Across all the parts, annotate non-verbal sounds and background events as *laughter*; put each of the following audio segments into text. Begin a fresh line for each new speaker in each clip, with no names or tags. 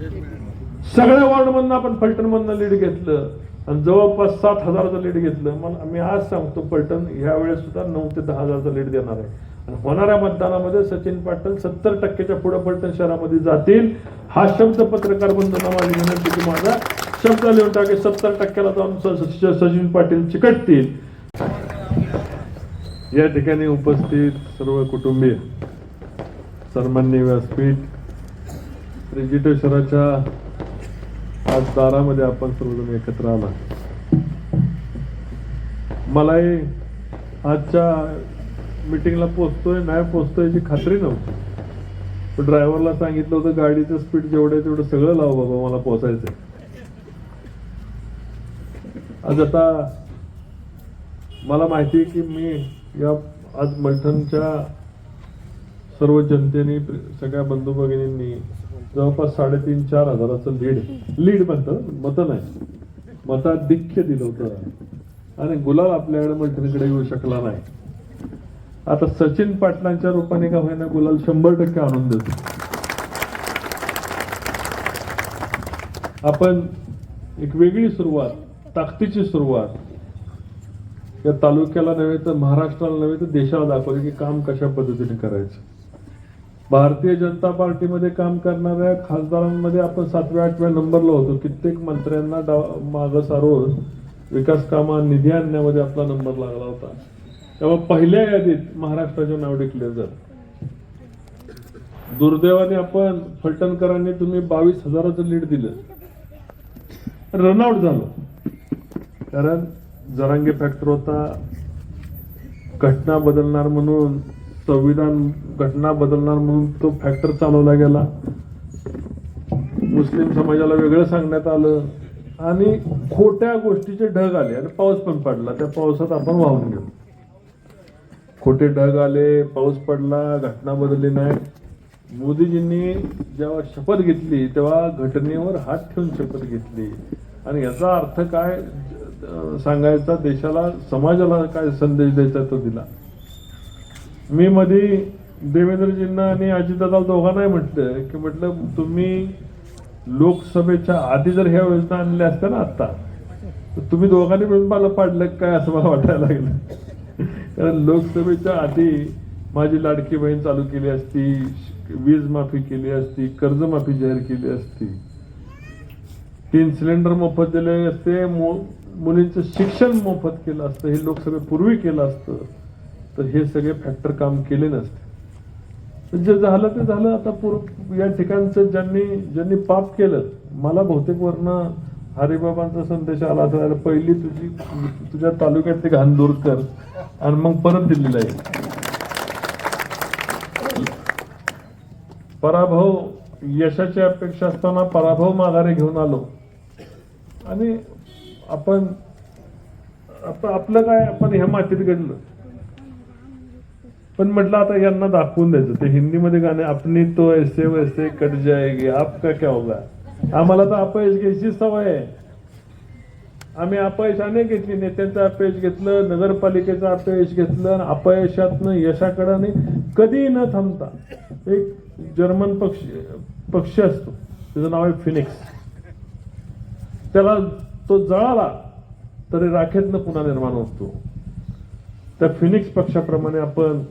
सगळ्या वॉर्डमधनं आपण फलटणमधनं लीड घेतलं आणि जवळपास सात हजाराचं लीड घेतलं. मला मी आज सांगतो फलटण ह्या वेळेस सुद्धा नऊ ते दहा हजाराचं लीड देणार आहे. आणि होणाऱ्या मतदानामध्ये सचिन पाटील सत्तर टक्क्याच्या पुढं फलटण शहरामध्ये जातील. हा शब्द पत्रकार बंधूंना माझी विनंती की माझा शब्द लिहून टाके. सत्तर टक्क्याला जाऊन सचिन पाटील चिकटतील. या ठिकाणी उपस्थित सर्व कुटुंबीय सन्मान्य व्यासपीठ त्रिजिटेश्वराच्या आज दारामध्ये आपण सर्वजण एकत्र आला मलाही आजच्या मीटिंगला पोचतोय नाही पोचतोय याची खात्री नव्हती. पण ड्रायव्हरला सांगितलं होतं गाडीचं स्पीड जेवढं तेवढं सगळं लाव बाबा मला पोचायचंय. आज आता मला माहिती आहे की मी या आज मलठणच्या सर्व जनतेने सगळ्या बंधू भगिनींनी जवळपास साडेतीन चार हजाराचं लीड लीड म्हणतं मतं नाही. मताधिक्य दिलं होतं. आणि गुलाल आपल्याकडे मलठणकडे येऊ शकला नाही. आता सचिन पाटलांच्या रूपाने का होईना गुलाल शंभर टक्के आणून देतो. आपण एक वेगळी सुरुवात ताकदीची सुरुवात. या तालुक्याला नव्हे तर महाराष्ट्राला नव्हे तर देशाला दाखवली की काम कशा पद्धतीने करायचं. भारतीय जनता पार्टीमध्ये काम करणाऱ्या खासदारांमध्ये आपण सातव्या आठव्या नंबरला होतो. कित्येक मंत्र्यांना डाव- मागं सारून विकास कामा निधी आणण्यामध्ये आपला नंबर लागला होता. तेव्हा पहिल्या यादीत महाराष्ट्राचे नाव डिक्लेअर झालं दुर्दैवाने आपण फलटणकरांनी तुम्ही बावीस हजाराचं लीड दिलं. रनआउट झालं. कारण जरांगे फॅक्टर होता. घटना बदलणार म्हणून संविधान घटना बदलणार म्हणून तो फॅक्टर चालवला गेला. मुस्लिम समाजाला वेगळं सांगण्यात आलं. आणि खोट्या गोष्टीचे ढग आले आणि पाऊस पण पडला. त्या पावसात आपण वाहून गेलो. खोटे ढग आले पाऊस पडला घटना बदलली नाही. मोदीजींनी जेव्हा शपथ घेतली तेव्हा घटनेवर हात ठेवून शपथ घेतली. आणि याचा अर्थ काय? सांगायचा देशाला समाजाला काय संदेश द्यायचा तो दिला. मी मध्ये देवेंद्रजींना आणि अजितदादा दोघांनाही म्हटलं की म्हटलं तुम्ही लोकसभेच्या आधी जर ह्या योजना आणल्या असत्या ना आता तर तुम्ही दोघांनी मिळून मला पाडलं काय असं मला वाटायला लागलं. कारण लोकसभेच्या आधी माझी लाडकी बहीण चालू केली असती वीज माफी केली असती कर्जमाफी जाहीर केली असती. तीन सिलेंडर मोफत दिले असते मु- मुलींचं शिक्षण मोफत केलं असतं हे लोकसभेपूर्वी केलं असतं. तर हे सगळे फॅक्टर काम केले नसते. जे झालं ते झालं. आता पूर्व या ठिकाणचं ज्यांनी ज्यांनी पाप केलं मला बहुतेक वरनं हरिबाबांचा संदेश आला तर पहिली तुझी तुझ्या तालुक्यातली घाण दूर कर आणि मग परत दिल्लीला आहे पराभव यशाची अपेक्षा असताना पराभव माघारी घेऊन आलो. आणि आपण आता आपलं काय? आपण ह्या मातीत घडलं. पण म्हटलं आता यांना दाखवून द्यायचं. ते हिंदीमध्ये गाणे आपनी तो ऐसे वैसे कट जाएगी. आपका क्या होगा? आम्हाला तर अपयश घ्यायची सवय आहे. आम्ही अपयश अनेक घेतली नेत्यांचं अपयश घेतलं नगरपालिकेचं अपयश घेतलं आणि अपयशातनं यशाकडं आणि कधी न थांबता एक जर्मन पक्ष पक्षी असतो. त्याचं नाव आहे फिनिक्स. त्याला तो जळाला तरी राखेतनं पुन्हा निर्माण होतो. त्या फिनिक्स पक्षाप्रमाणे आपण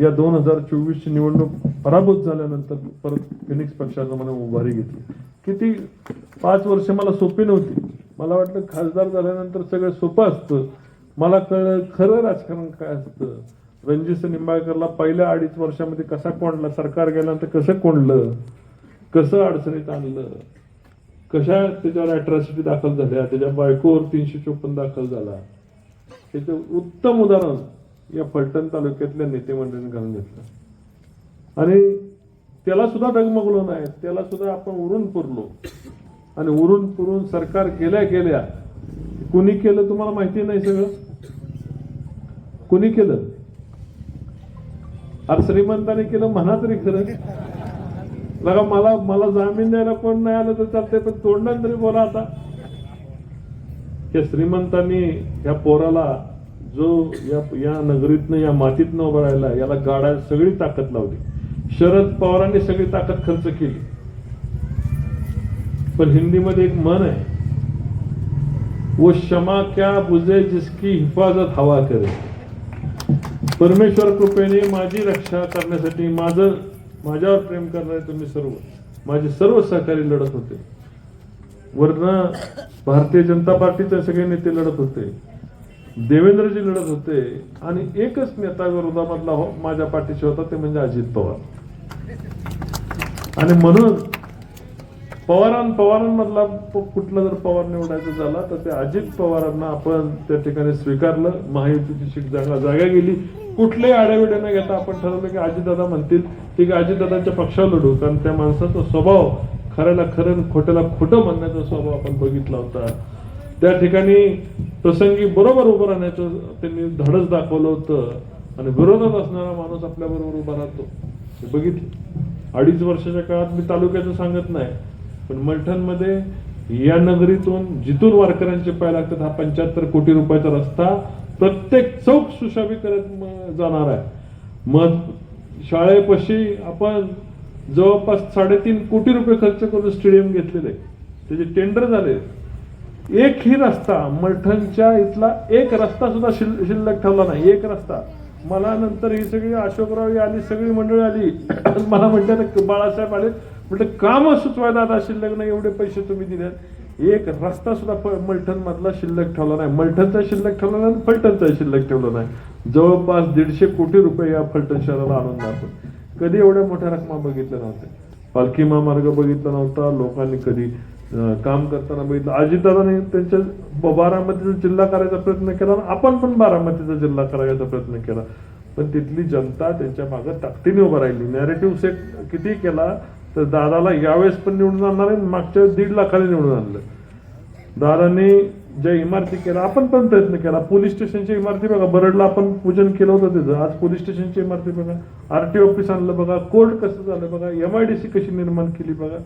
या दोन हजार चोवीसची निवडणूक पराभूत झाल्यानंतर परत फिनिक्स पक्षानं मला उभारी घेतली. किती पाच वर्ष मला सोपी नव्हती. मला वाटलं खासदार झाल्यानंतर सगळं सोपं असतं. मला कळलं खरं राजकारण काय असतं? रणजित निंबाळकरला पहिल्या अडीच वर्षामध्ये कसा कोंडला? सरकार गेल्यानंतर कसं कोंडलं? कसं अडचणीत आणलं? कशा त्याच्यावर अट्रॉसिटी दाखल झाल्या? त्याच्या बायकोवर तीनशे चोपन्न दाखल झाला. त्याचं उत्तम उदाहरण. या फलटण तालुक्यातल्या नेतेमंडळीने घालून घेतलं. आणि त्याला सुद्धा डगमगलो नाही. त्याला सुद्धा आपण उरून पुरलो. आणि उरून पुरून सरकार गेल्या गेल्या कुणी केलं तुम्हाला माहिती नाही सगळं? कुणी केलं? अरे श्रीमंताने केलं म्हणा तरी खरं. बघा मला मला जामीन द्यायला कोण नाही आलं तर चालतंय पण तोंडात तरी बोला आता. या श्रीमंतांनी या पोराला जो या या नगरीतनं या मातीतनं उभं राहिला याला गाडा सगळी ताकद लावली. शरद पवारांनी सगळी ताकद खर्च केली. पण हिंदीमध्ये एक मन आहे वो क्षमा क्या बुझे जिसकी हिफाजत हवा करे. परमेश्वर कृपेने माझी रक्षा करण्यासाठी माझं माझ्यावर प्रेम करणारे तुम्ही सर्व माझे सर्व सहकारी लढत होते. वरनं भारतीय जनता पार्टीचे सगळे नेते लढत होते. देवेंद्रजी लढत होते आणि एकच नेता विरोधामधला हो माझ्या पाठीशी होता ते म्हणजे अजित पवार. आणि म्हणून पवारां पवारांमधला कुठला जर पवार निवडायचा झाला तर ते अजित पवारांना आपण त्या ठिकाणी स्वीकारलं. महायुतीची सीट जागा जागा गेली. कुठलेही आडेविडे न घेता आपण ठरवलं की अजितदादा म्हणतील ठीक आहे अजितदादांच्या पक्षावर लढू. कारण त्या माणसाचा स्वभाव खऱ्याला खरं खोट्याला खोटं म्हणण्याचा स्वभाव आपण बघितला होता. त्या ठिकाणी प्रसंगी बरोबर उभं राहण्याचं त्यांनी धडच दाखवलं होतं. आणि विरोधात असणारा माणूस आपल्या बरोबर उभा राहतो. हे बघितलं. अडीच वर्षाच्या काळात मी तालुक्याचं सांगत नाही. पण मलठणमध्ये या नगरीतून जिथून वारकऱ्यांचे पाय लागतात हा पंच्याहत्तर कोटी रुपयाचा रस्ता प्रत्येक चौक सुशाबी करत जाणार आहे. मग शाळेपाशी आपण जवळपास साडेतीन कोटी रुपये खर्च करून स्टेडियम घेतलेले. त्याचे टेंडर झाले. एक ही रस्ता मलठणच्या इथला एक रस्ता सुद्धा शिल शिल्लक ठेवला नाही. एक रस्ता. मला नंतर ही सगळी अशोकराव आली सगळी मंडळी आली. *coughs* मला म्हटलं बाळासाहेब आले. म्हटलं कामं सुचवायला आता शिल्लक नाही एवढे पैसे तुम्ही दिलेत. एक रस्ता सुद्धा मलठण मधला शिल्लक ठेवला नाही. मलठणचा शिल्लक ठेवला नाही फलटणचा शिल्लक ठेवला नाही. जवळपास दीडशे कोटी रुपये या फलटण शहराला आणून दाखवून. कधी एवढ्या मोठ्या रकमा बघितल्या नव्हत्या. पालखी महामार्ग बघितला नव्हता. लोकांनी कधी काम करताना बघितलं. अजितदादाने त्यांच्या बारामतीचा जिल्हा करायचा प्रयत्न केला आणि आपण पण बारामतीचा जिल्हा करायचा प्रयत्न केला. पण तिथली जनता त्यांच्या मागे ताकदीने उभं राहिली. नॅरेटिव्ह सेट किती केला तर दादाला यावेळेस पण निवडून आणणार आहे मागच्या दीड लाखाने निवडून आणलं. दादांनी ज्या इमारती केल्या आपण पण प्रयत्न केला. पोलीस स्टेशनची इमारती बघा बरडला आपण पूजन केलं होतं तिथं. आज पोलीस स्टेशनची इमारती बघा. आर टी ऑफिस आणलं बघा. कोर्ट कसं झालं बघा. एम आय डी सी कशी निर्माण केली बघा.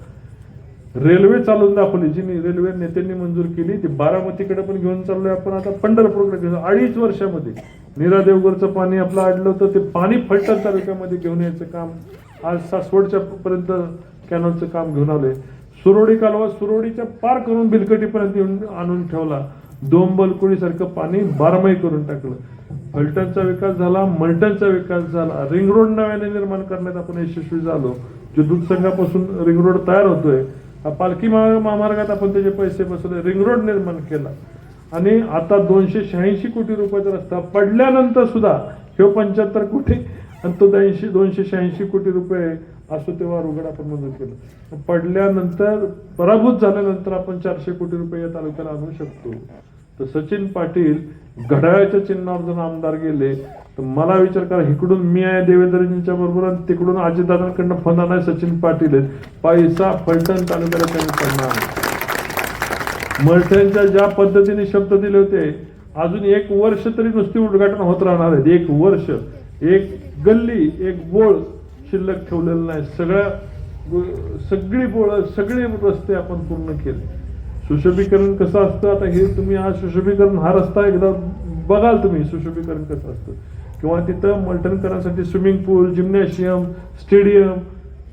रेल्वे चालवून दाखवली. जी रेल्वे नेत्यांनी मंजूर केली. ती बारामतीकडे पण घेऊन चाललोय आपण. आता पंढरपूरकडे घेऊन अडीच वर्षामध्ये नीरा देवगडचं पाणी आपलं अडलं होतं. ते पाणी फलटण तालुक्यामध्ये घेऊन यायचं काम. आज सासवडच्या पर्यंत कॅनॉलचं काम घेऊन आलोय. सुरोडी कालवा सुरोडीच्या पार करून बिलकटीपर्यंत येऊन आणून ठेवला. दोंबलकुडी सारखं पाणी बारमाही करून टाकलं. फलटणचा विकास झाला. मलटणचा विकास झाला. रिंग रोड नव्याने निर्माण करण्यात आपण यशस्वी झालो. जे दूध संघापासून रिंग रोड तयार होतोय पालखी महामार्गात आपण त्याचे पैसे बसवले. रिंग रोड निर्माण केला. आणि आता दोनशे शहाऐंशी कोटी रुपयाचा रस्ता पडल्यानंतर सुद्धा हे पंच्याहत्तर कोटी आणि तो ऐंशी दोनशे शहाऐंशी कोटी रुपये असो तेव्हा रुग्ण आपण मदत केलं. पडल्यानंतर पराभूत झाल्यानंतर आपण चारशे कोटी रुपये या तालुक्याला आणू शकतो. तर सचिन पाटील घड्याळाच्या चिन्हावर जर आमदार गेले तर मला विचार करा इकडून मी आहे देवेंद्रजींच्या बरोबर आणि तिकडून अजितदादांकडनं फंदा नाही सचिन पाटील आहेत. पैसा फलटण तालुक्याला त्यांनी पडणार नाही. ज्या पद्धतीने शब्द दिले होते अजून एक वर्ष तरी नुसती उद्घाटन होत राहणार आहेत. एक वर्ष एक गल्ली एक बोळ शिल्लक ठेवलेलं नाही. सगळ्या सगळी बोळ सगळे रस्ते आपण पूर्ण केले. सुशोभीकरण कसं असतं? आता हे तुम्ही आज सुशोभीकरण हा रस्ता एकदा बघाल तुम्ही सुशोभीकरण कसं असतं? किंवा तिथं मलटणकरांसाठी स्विमिंग पूल जिम्नॅशियम स्टेडियम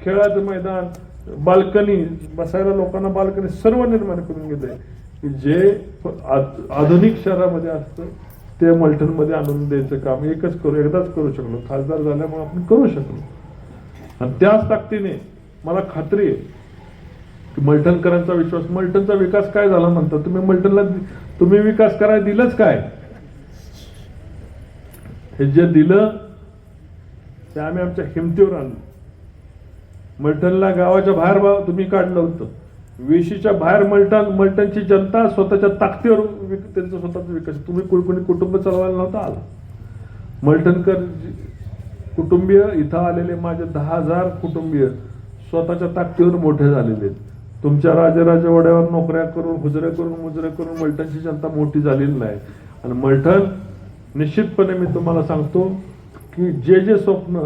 खेळाचं मैदान बाल्कनी बसायला लोकांना बाल्कनी सर्व निर्माण करून घेते की जे आधुनिक शहरामध्ये असतं ते मल्टनमध्ये आणून द्यायचं काम एकच करू एकदाच करू शकलो. खासदार झाल्यामुळे आपण करू शकलो. आणि त्याच ताकदीने मला खात्री आहे मलठणकरांचा विश्वास मलठणचा विकास काय झाला म्हणता तुम्ही मलठणला तुम्ही विकास करायला दिलंच काय? हे जे दिलं ते आम्ही आमच्या हिमतीवर आणलं. मलठणला गावाच्या बाहेर तुम्ही काढलं होतं. वेशीच्या बाहेर मलठण मलठणची जनता स्वतःच्या ताकदीवर विक- त्यांचं स्वतःचा विकास. तुम्ही कोणी कुटुंब चालवायला नव्हता आला. मलठणकर कुटुंबीय इथं आलेले माझे दहा हजार कुटुंबीय स्वतःच्या ताकदीवर मोठे झालेले आहेत. तुमच्या राजराजवाड्यावर नोकऱ्या करून हुजऱ्या करून मुजरे करून मलठणची जनता मोठी झालेली नाही. आणि मलठण निश्चितपणे मी तुम्हाला सांगतो की जे जे स्वप्न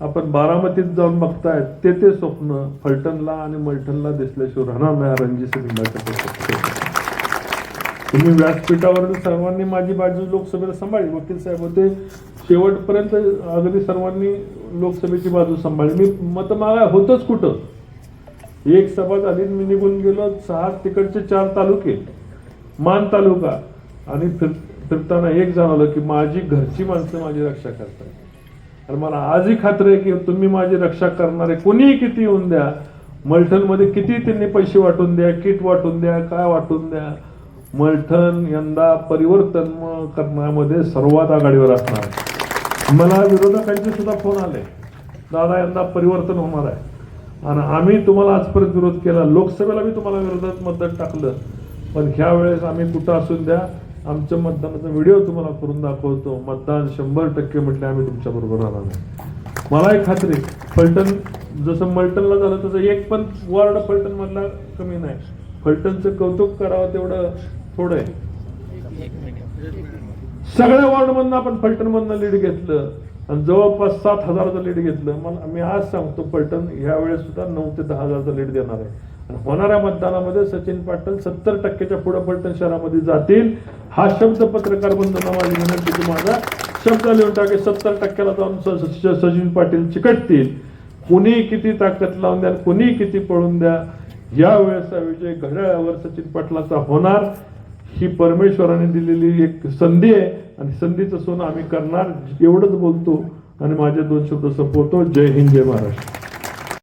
आपण बारामतीत जाऊन बघताय ते ते स्वप्न फलटणला आणि मलठणला दिसल्याशिवाय राहणार नाही रणजित सिंग तुम्ही व्यासपीठावर सर्वांनी माझी बाजू लोकसभेला सांभाळली. वकील साहेब होते. शेवटपर्यंत अगदी सर्वांनी लोकसभेची बाजू सांभाळली. मी मत मागा होतच कुठं? एक सभा झाली मी निघून गेलो. सहा तिकडचे चार तालुके मान तालुका. आणि फिर फिरताना एक जाणवलं की माझी घरची माणसं माझी रक्षा करतात. आणि मला आजही खात्री आहे की तुम्ही माझी रक्षा करणारे कोणीही किती येऊन द्या मलठणमध्ये किती त्यांनी पैसे वाटून द्या किट वाटून द्या काय वाटून द्या मलठण यंदा परिवर्तन करण्यामध्ये सर्वात आघाडीवर असणार आहे. मला विरोधकांचे सुद्धा फोन आले. दादा यंदा परिवर्तन होणार आहे. आणि आम्ही तुम्हाला आजपर्यंत विरोध केला. लोकसभेला बी तुम्हाला विरोधात मतदान टाकलं. पण ह्या वेळेस आम्ही कुठं असून द्या आमच्या मतदानाचा व्हिडिओ तुम्हाला करून दाखवतो. मतदान शंभर टक्के म्हटले आम्ही तुमच्या बरोबर राहणार नाही. मला एक खात्री फलटण जसं मलटनला झालं तसं एक पण वॉर्ड फलटण मधला कमी नाही. फलटणचं कौतुक करावं तेवढं थोडं आहे. सगळ्या वॉर्ड मधनं आपण फलटण मधनं लीड घेतलं. आणि जवळपास सात हजाराचं लीड घेतलं. मग मी आज सांगतो पलटण ह्यावेळेस सुद्धा नऊ ते दहा हजाराचं लीड देणार आहे. आणि होणाऱ्या मतदानामध्ये सचिन पाटील सत्तर टक्क्याच्या पुढे पलटण शहरामध्ये जातील. हा शब्द पत्रकार बंधूंना माझी विनंती की माझा शब्द लिहून टाके. सत्तर टक्क्याला जाऊन स- सचिन पाटील चिकटतील. कुणी किती ताकद लावून द्या कुणी किती पळून द्या या वेळेचा विजय घड्याळावर सचिन पाटलाचा होणार. ही परमेश्वराने दिलेली एक संधी आहे. आणि संधीचं सोनं आम्ही करणार एवढंच बोलतो. आणि माझे दोन शब्द संपवतो. जय हिंद जय महाराष्ट्र.